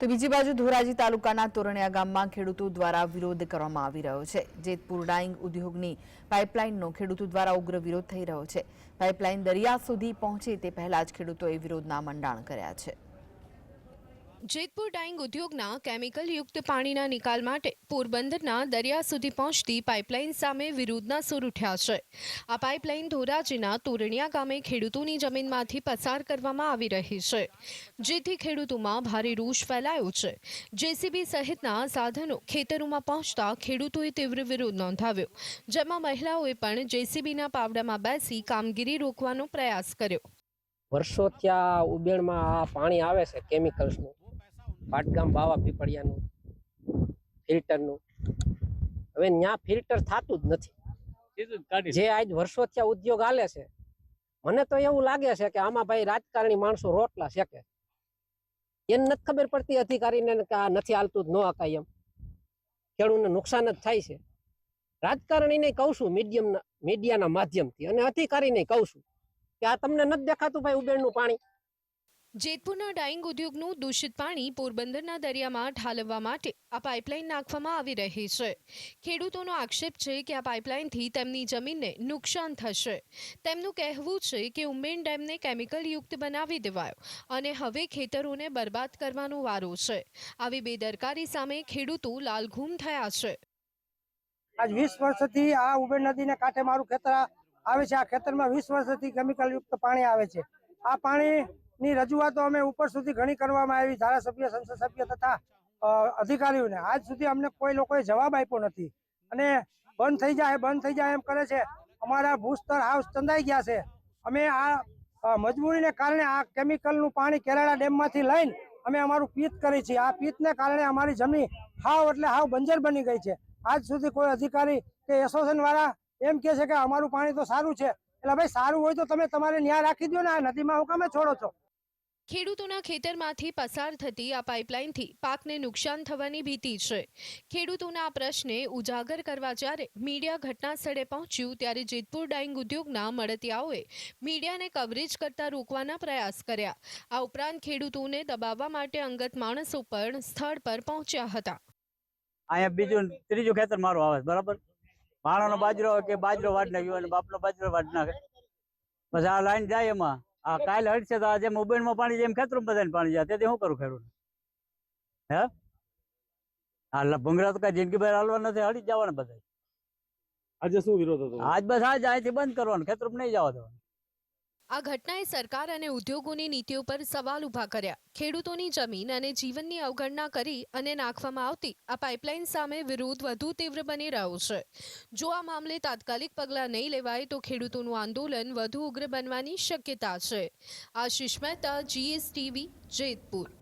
તો બીજી બાજુ ધોરાજી તાલુકાના તોરણિયા ગામમાં ખેડૂતો દ્વારા વિરોધ કરવામાં આવી રહ્યો છે. જેતપુર ડાઇંગ ઉદ્યોગની પાઇપલાઇનનો ખેડૂતો દ્વારા ઉગ્ર વિરોધ થઈ રહ્યો છે. પાઇપલાઇન દરિયા સુધી પહોંચે તે પહેલા જ ખેડૂતોએ વિરોધના મંડાણ કર્યા છે. જેતપુર ડાઇંગ ઉદ્યોગના કેમિકલ યુક્ત પાણીના નિકાલ માટે પોરબંદરના દરિયા સુધી પહોંચતી પાઇપલાઇન સામે વિરોધના સૂર ઉઠ્યા છે. આ પાઇપલાઇન ધોરાજીના તોરણિયા ગામે ખેડૂતોની જમીનમાંથી પસાર કરવામાં આવી રહી છે. જેથી ખેડૂતોમાં ભારે રોષ ફેલાયો છે. જેસીબી સહિતના સાધનો ખેતરોમાં પહોંચતા ખેડૂતોએ તીવ્ર વિરોધ નોંધાવ્યો. જેમાં મહિલાઓએ પણ જેસીબીના પાવડામાં બેસી કામગીરી રોકવાનો પ્રયાસ કર્યો. વર્ષો ત્યાં ઉબેણમાં આ પાણી આવે છે કેમિકલ્સનું. પાટગામ બાવા પીપળિયાનું ફિલ્ટરનું. હવે ત્યાં ફિલ્ટર થતું જ નથી. જે આજ વર્ષો ત્યાં ઉદ્યોગ હાલે છે મને તો એવું લાગે છે કે આમાં ભાઈ રાજકારણી માણસો રોટલા શેકે. એને નથી ખબર પડતી અધિકારીને કે આ નથી હાલતું જ ન હકાય એમ. ખેડૂતને નુકસાન જ થાય છે. રાજકારણીને કહું છું મીડિયમ મીડિયાના માધ્યમથી અને અધિકારીને કહું છું કે આ તમને નથી દેખાતું ભાઈ ઉબેણનું પાણી? જેતપુરના ડાઇંગ ઉદ્યોગનું દૂષિત પાણી પોરબંદરના દરિયામાં ઠાલવવા માટે આ પાઇપલાઇન નાખવામાં આવી રહી છે. ખેડૂતોનો આક્ષેપ છે કે આ પાઇપલાઇનથી તેમની જમીનને નુકસાન થશે. તેમનું કહેવું છે કે ઉમેન ડેમને કેમિકલ યુક્ત બનાવી દેવાયો અને હવે ખેતરોને બરબાદ કરવાનો વારો છે. આવી બેદરકારી સામે ખેડૂતો લાલઘૂમ થયા છે. આજ વીસ વર્ષથી આ ઉબેર નદીને કાંઠે મારું ખેતર આવે છે. આ ખેતરમાં વીસ વર્ષથી કેમિકલ યુક્ત પાણી આવે છે. આ પાણીની રજૂઆતો અમે ઉપર સુધી ઘણી કરવામાં આવી. ધારાસભ્ય, સંસદ સભ્ય તથા અધિકારીઓને. આજ સુધી અમને કોઈ લોકોએ જવાબ આપ્યો નથી. અને બંધ થઈ જાય, બંધ થઈ જાય એમ કરે છે. અમારા ભૂસ્તર હાઉસ ચંદાઈ ગયા છે. અમે આ મજબૂરીને કારણે આ કેમિકલનું પાણી કેરાળા ડેમમાંથી લઈને અમે અમારું પિત કરી છીએ. આ પિત્તને કારણે અમારી જમીન હાવ એટલે હાવ બંજર બની ગઈ છે. આજ સુધી કોઈ અધિકારી કે એસોસિએશન વાળા એમ કે છે કે અમારું પાણી તો સારું છે એટલે ભાઈ સારું હોય તો તમે તમારે ન્યાય રાખી દો ને આ નદીમાં હું કામે છોડો છો. ખેડૂતોના ખેતરમાંથી પસાર થતી આ પાઇપલાઇનથી પાકને નુકસાન થવાની ભીતિ છે. ખેડૂતોના આ પ્રશ્ને ઉજાગર કરવા જ્યારે મીડિયા ઘટના સ્થળે પહોંચ્યું ત્યારે જેતપુર ડાઇંગ ઉદ્યોગના મળતિયાઓએ મીડિયાને કવરેજ કરતા રોકવાના પ્રયાસ કર્યા. આ ઉપરાંત ખેડૂતોને દબાવવા માટે અંગત માણસો પણ સ્થળ પર પહોંચ્યા હતા. અહીંયા બીજું ત્રીજું ખેતર મારું આવે બરાબર? ભાણાનો બાજરો કે બાજરો વાટ નાખ્યો અને બાપનો બાજરો વાઢ નાખે. પછી આ લાઈન જાય એમાં. આ કાલે હટશે તો આજે મોબાઈલમાં પાણી જેમ ખેતરમાં બધાને પાણી જાય. તેથી શું કરું ખેડૂત હે? હા ભૂંગરા તો કઈ જિંદગી ભર હાલવા નથી હળી જવાના બધા આજે શું વિરોધ હતો? આજ બસ આજ અહીંથી બંધ કરવાનું ખેતરમાં નહીં જવા દેવાનું. આ ઘટનાએ સરકાર અને ઉદ્યોગોની નીતિઓ પર સવાલ ઊભા કર્યા. ખેડૂતોની જમીન અને જીવનની અવગણના કરી અને નાખવામાં આવતી આ પાઇપલાઇન સામે વિરોધ વધુ તીવ્ર બની રહ્યો છે. જો આ મામલે તાત્કાલિક પગલાં નહીં લેવાય તો ખેડૂતોનું આંદોલન વધુ ઉગ્ર બનવાની શક્યતા છે. આશિષ મહેતા જીએસટીવી જેતપુર.